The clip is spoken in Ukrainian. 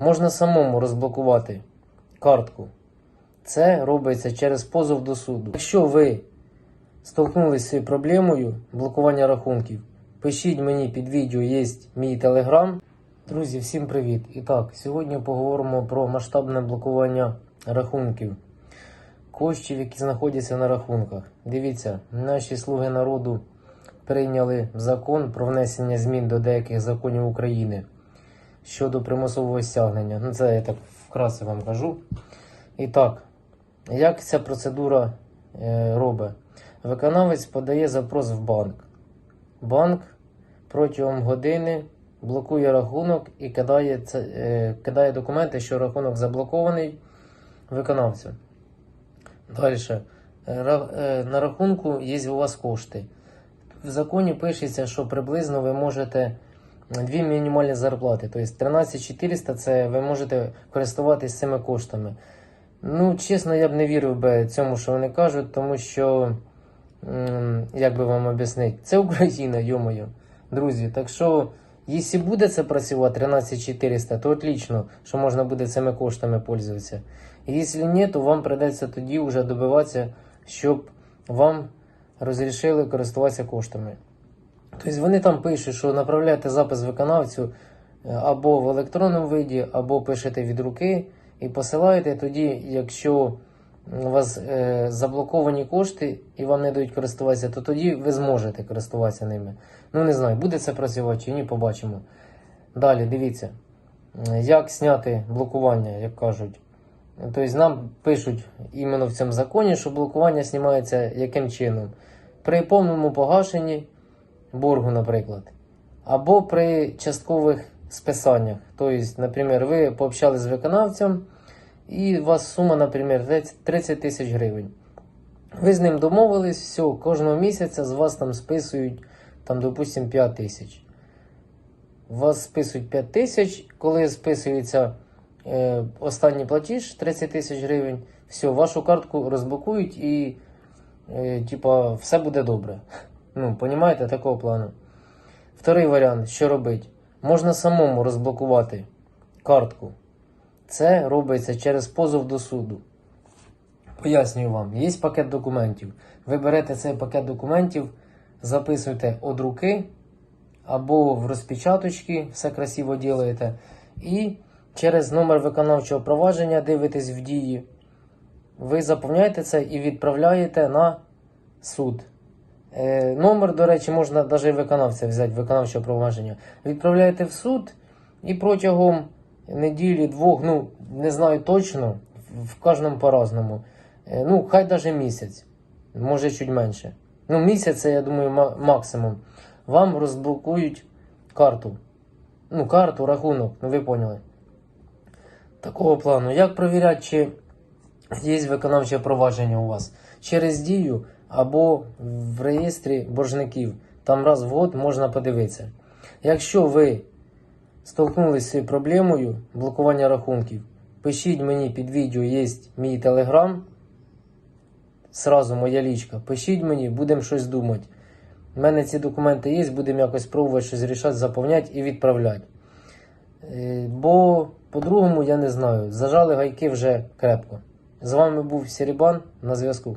Можна самому розблокувати картку. Це робиться через позов до суду. Якщо ви столкнулися з проблемою блокування рахунків, пишіть мені під відео, є мій телеграм. Друзі, всім привіт! І так, сьогодні поговоримо про масштабне блокування рахунків, коштів, які знаходяться на рахунках. Дивіться, наші слуги народу прийняли закон про внесення змін до деяких законів України щодо примусового стягнення. Ну, це я так вкратце вам кажу. І так, як ця процедура е, робить? Виконавець подає запрос в банк. Банк протягом години блокує рахунок і кидає, це, е, кидає документи, що рахунок заблокований виконавцю. Далі. На рахунку є у вас кошти. В законі пишеться, що приблизно ви можете дві мінімальні зарплати. Тобто 13 400 це ви можете користуватись цими коштами. Ну, чесно, я б не вірив би цьому, що вони кажуть, тому що, як би вам об'яснити, це Україна, йомою. Друзі, так що, якщо буде це працювати 13 400, то отлично, що можна буде цими коштами пользуватися. Якщо ні, то вам придеться тоді вже добиватися, щоб вам розрішили користуватися коштами. Тобто вони там пишуть, що направляєте запис виконавцю е, або в електронному виді, або пишете від руки і посилаєте тоді, якщо у вас е, заблоковані кошти і вам не дають користуватися, то тоді ви зможете користуватися ними. Ну не знаю, буде це працювати чи ні, побачимо. Далі, дивіться, Е, як зняти блокування, як кажуть. Тобто нам пишуть іменно в цьому законі, що блокування знімається яким чином? При повному погашенні боргу, наприклад, або при часткових списаннях. Тобто, наприклад, ви пообщали з виконавцем, і у вас сума, наприклад, 30 тисяч гривень. Ви з ним домовились, все, кожного місяця з вас там списують, там, допустимо, 5 тисяч. Вас списують 5 тисяч, коли списується е, останній платіж 30 тисяч гривень, все, вашу картку розблокують і е, типа, все буде добре. Ну, понімаєте, такого плану. Вторий варіант, що робити? Можна самому розблокувати картку. Це робиться через позов до суду. Пояснюю вам, є пакет документів. Ви берете цей пакет документів, записуєте від руки або в розпечаточки, все красиво ділаєте. І через номер виконавчого провадження дивитесь в дії. Ви заповняєте це і відправляєте на суд. Е, номер, до речі, можна навіть виконавця взяти, виконавчого провадження. Відправляєте в суд і протягом неділі, двох, ну не знаю точно, в кожному по-разному. Е, ну, хай навіть місяць, може чуть менше. Ну, місяць це, я думаю, максимум. Вам розблокують карту. Ну, карту, рахунок, ну ви поняли. Такого плану. Як провіряти, чи є виконавче провадження у вас? Через дію або в реєстрі боржників. Там раз в год можна подивитися. Якщо ви столкнулися з цією проблемою блокування рахунків, пишіть мені під відео, є мій телеграм. Сразу моя лічка. Пишіть мені, будемо щось думати. У мене ці документи є, будемо якось пробувати щось рішати, заповняти і відправляти. Е, Бо по-другому я не знаю. Зажали гайки вже крепко. З вами був Серебан на зв'язку.